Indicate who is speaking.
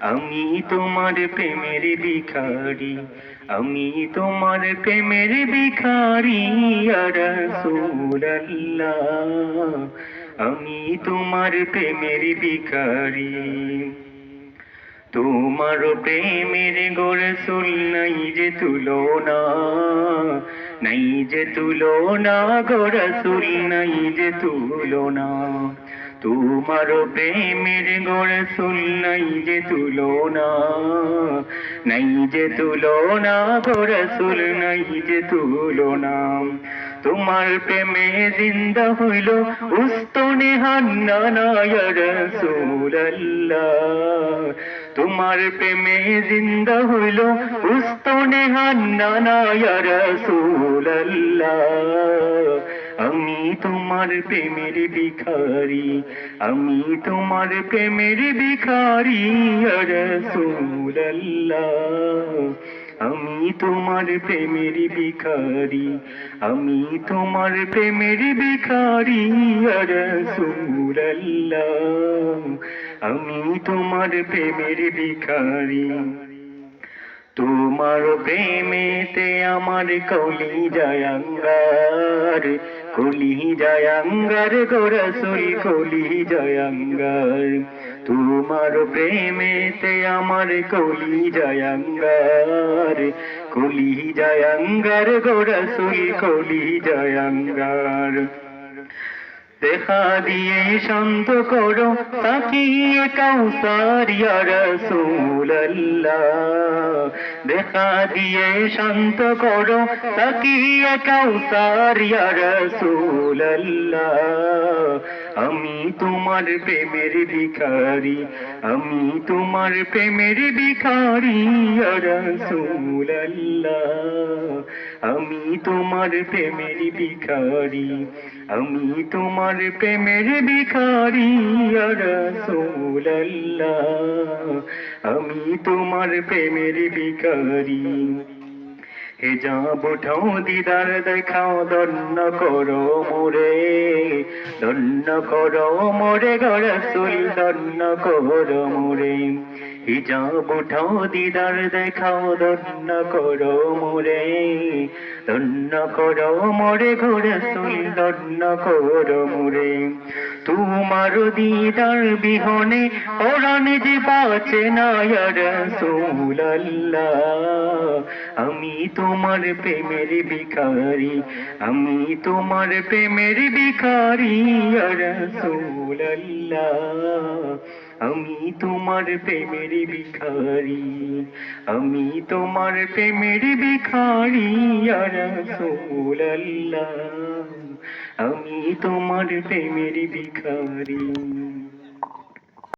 Speaker 1: আমি তোমার প্রেমের ভিখারি, আমি তোমার প্রেমের ভিখারি রসুল্লাহ আমি তোমার প্রেমের ভিখারি। তোমার প্রেমের গোরসুল নাই যে তুলনা, নাই যে তুলনা গোরসুল নাই যে তুলনা। তোমার প্রেমের গোরসুল নাই যে তুলনা, নাই যে তুলো তুলনা গোরসুল নাই যে তুলো তুলনা। তোমার প্রেমে জিন্দা হইল উস্তনে হান্না রসুল্লাহ তোমার প্রেমে জিন্দা হইল উস্তনে হান্না রসুল্লাহ তোমার প্রেমের ভিখারি, আমি তোমার প্রেমের ভিখারি রসুল্লাহ আমি তোমার প্রেমের ভিখারি, আমি তোমার প্রেমের ভিখারি রসুল্লাহ আমি তোমার প্রেমের ভিখারি। তোমার প্রেমেতে আমার কলি জয়ঙ্গার কলি জয়ঙ্গার গোরসুল কলি জয়ঙ্গার। তোমার প্রেমেতে আমার কলি জয়ঙ্গার। কলি জয়ঙ্গার গোরসুল কলি জয়ঙ্গার। দেখা দিয়ে শান্ত করো তাকিয়ে কাউসারিয়া রসুল্লাহ দেখা দিয়ে শান্ত করো তাকিয়ে কাউসারিয়া রসুল্লাহ আমি তোমার প্রেমের ভিখারি, আমি তোমার প্রেমের ভিখারি আমি তোমার প্রেমের ভিখারি, আমি তোমার প্রেমের ভিখারি আমি তোমার প্রেমের ভিখারি। হে যাব ঠাও দিদার দেখাও দন্ন করো মোরে। দন্ন করো মোরে গরসুল দন্ন করো মোরে হে উঠাও দিদার, দেখাও দন্ন করো মোরে। দন্ন করো মোরে গরসুল দন্ন করো মোরে। তোমার দিদার বিহনে ওরানে যে বাঁচে না আমি তোমার প্রেমের ভিখারি, আমি তোমার প্রেমের ভিখারি রসুল্লাহ আমি তোমার প্রেমের ভিখারি আমি তোমার প্রেমের ভিখারি রসুল্লাহ আমি তোমার প্রেমের ভিখারি।